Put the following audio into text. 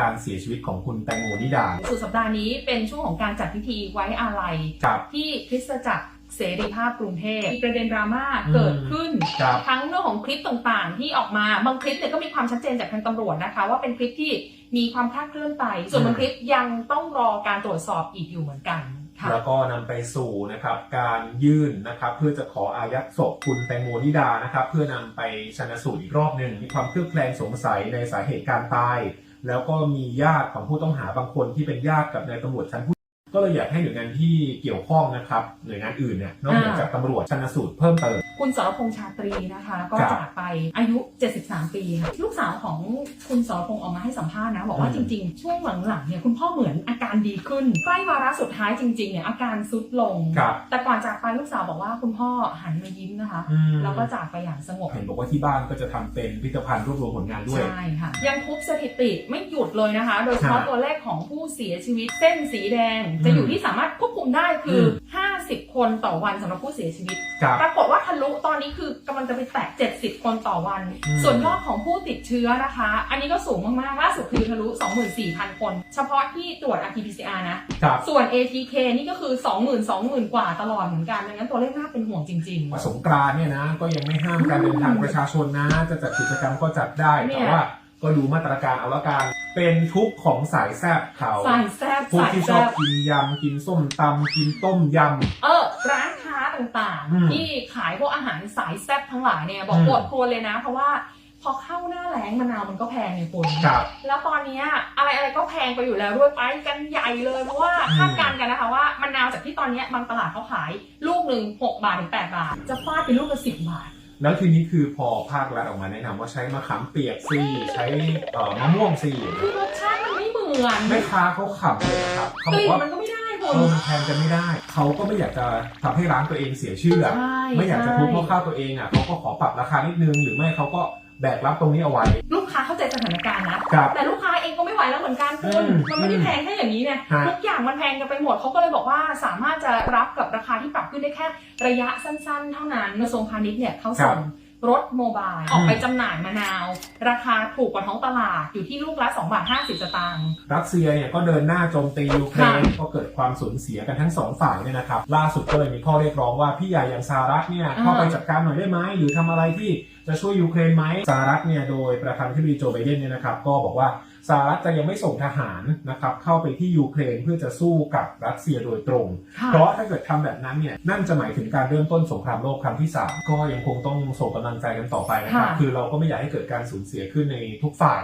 การเสียชีวิตของคุณแตงโมนิดาสุดสัปดาห์นี้เป็นช่วงของการจัดพิธีไว้อาลัยครับที่คริสตจักรเสรีภาพกรุงเทพมีประเด็นดราม่าเกิดขึ้น ครับ ทั้งเรื่องของคลิปต่างๆ ที่ออกมาบางคลิปเนี่ยก็มีความชัดเจนจากทางตำรวจนะคะ ว่าเป็นคลิปที่มีความคลาดเคลื่อนไป ส่วนบางคลิปยังต้องรอการตรวจสอบอีกอยู่เหมือนกันค่ะ แล้วก็นำไปสู่นะครับการยื่นนะครับเพื่อจะขออายัดศพคุณแตงโมนิดานะครับเพื่อนำไปชันสูตรอีกรอบหนึ่งมีความเคลือบแคลงสงสัยในสาเหตุการตาย แล้วก็มีญาติของผู้ต้องหาบางคนที่เป็นญาติกับนายตำรวจชั้นผู้ก็เลยอยากให้หน่วยงานที่เกี่ยวข้องนะครับหน่วยงานอื่นเนี่ยนอกเหนือจากตำรวจชันสูตรเพิ่มเติม คุณสรพงษ์ชาตรีนะคะ ก็ครับจากไปอายุ 73 ปีค่ะลูกสาวของคุณสรพงษ์ออกมาให้สัมภาษณ์นะบอกว่าอืมจริงๆ ช่วงหลังๆเนี่ยคุณพ่อเหมือนอาการดีขึ้นใกล้วาระสุดท้ายจริงๆเนี่ยอาการซุดลง ครับแต่ก่อนจากไปลูกสาวบอกว่าคุณพ่อหันมายิ้มนะคะ อืม แล้วก็จากไปอย่างสงบ เห็นบอกว่าที่บ้านก็จะทำเป็นพิพิธภัณฑ์รวบรวมผลงานด้วย ใช่ค่ะ ยังทุบสถิติไม่หยุดเลยนะคะ โดยเฉพาะฮะตัวเลขของผู้เสียชีวิตเส้นสีแดงจะอยู่ที่สามารถควบคุมได้คืออ50 คนต่อวันสำหรับผู้เสียชีวิต ครับ ปรากฏว่าทะลุตอนนี้คือกำลังจะไปแตะ70 คนต่อวันอืมส่วนยอดของผู้ติดเชื้อนะคะ อันนี้ก็สูงมากๆ ล่าสุดคือทะลุ 24,000 คน เฉพาะที่ตรวจ RT-PCR นะ ครับส่วน ATK นี่ก็คือ 20,000 20,000 กว่าตลอดเหมือนกันดังนั้นตัวเลขน่าเป็นห่วงจริง ว่าสงกรานต์เนี่ยนะก็ยังไม่ห้ามการเดินทางประชาชนนะ จะจัดกิจกรรมก็จัดได้ เนี่แต่ยว่าก็ดูมาตรการเอาละกันเป็นทุกข์ของสายแซบเขาๆสายแซบพวกสายที่แซชอบบกินยำกินส้มตำกินต้มยเออ ร้านค้า ต่างอืม ๆ ที่ขายพวกอาหารสายแซ่บทั้งหลายเนี่ยบอกอืมปวดครวรเลยนะ เพราะว่าพอเข้าหน้าแล้งมะนาวมันก็แพงไงคุณำครับแล้วตอนเนี้ยอะไรอะไรก็แพงไปอยู่แล้วด้วยไปกันใหญ่เลยเพราะว่าอืมคาดการณ์กันนะคะว่ามะนาวจากที่ตอนเนี้ยบางตลาดเขาขาย ลูกหนึ่ง6บาทถึง8บาท จะฟาดเป็นลูกละ10บาท แล้วทีนี้คือพอภาครัฐออกมาแนะนำว่าใช้มะขามเปียกสิใช้เอ่อมะม่วงสิคือรสชาติมันไม่เหมือนแม่ค้าเขาขำเลยนะครับเขากบอลิ่กนว่ามันก็ไม่ ได้คุเอณอมันแทนกันไม่ได้ เขาก็ไม่อยากจะทำให้ร้านตัวเองเสียชื่ออะใช่ไม่อยากจะใช่ทุบหม้อข้าวตัวเองอะเขาก็ขอปรับราคานิดนึง หรือไม่เขาก็แบกรับตรงนี้เอาไว้ลูกค้าเข้าใจสถานการณ์นะครับ แต่ลูกค้าเองก็ไม่ไหวแล้วเหมือนกันคุณอืมมันไม่ได้แพงแค่อย่างนี้เนี่ยฮะ ทุกอย่างมันแพงกันไปหมดเขาก็เลยบอกว่าสามารถจะรับกับราคาที่ปรับขึ้นได้แค่ระยะสั้น ๆ เท่านั้นกระทรวงพาณิชย์เนี่ยเขาส่ง รถโมบายออกไปจำหน่ายมะนาว ราคาถูกกว่าท้องตลาดอยู่ที่ลูกละ2บาท50สตางค์รัสเซียเนี่ยก็เดินหน้าโจมตียูเครนค่ะก็เกิดความสูญเสียกันทั้งสองฝ่ายเนี่ยนะครับ ล่าสุดก็เลยมีข้อเรียกร้องว่าพี่ใหญ่อย่างสหรัฐเนี่ยอ่าเข้าไปจัดการหน่อยได้ไหมหรือทำอะไรที่จะช่วยยูเครนไหมสหรัฐเนี่ยโดยประธานาธิบดีโจไบเดนเนี่ยนะครับก็บอกว่าสหรัฐจะยังไม่ส่งทหารนะครับเข้าไปที่ยูเครนเพื่อจะสู้กับรัสเซียโดยตรงค่ะเพราะถ้าเกิดทำแบบนั้นเนี่ยนั่นจะหมายถึงการเริ่มต้นสงครามโลกครั้งที่ 3 ก็ยังคงต้องส่งกำลังใจกันต่อไปนะครับค่ะคือเราก็ไม่อยากให้เกิดการสูญเสียขึ้นในทุกฝ่าย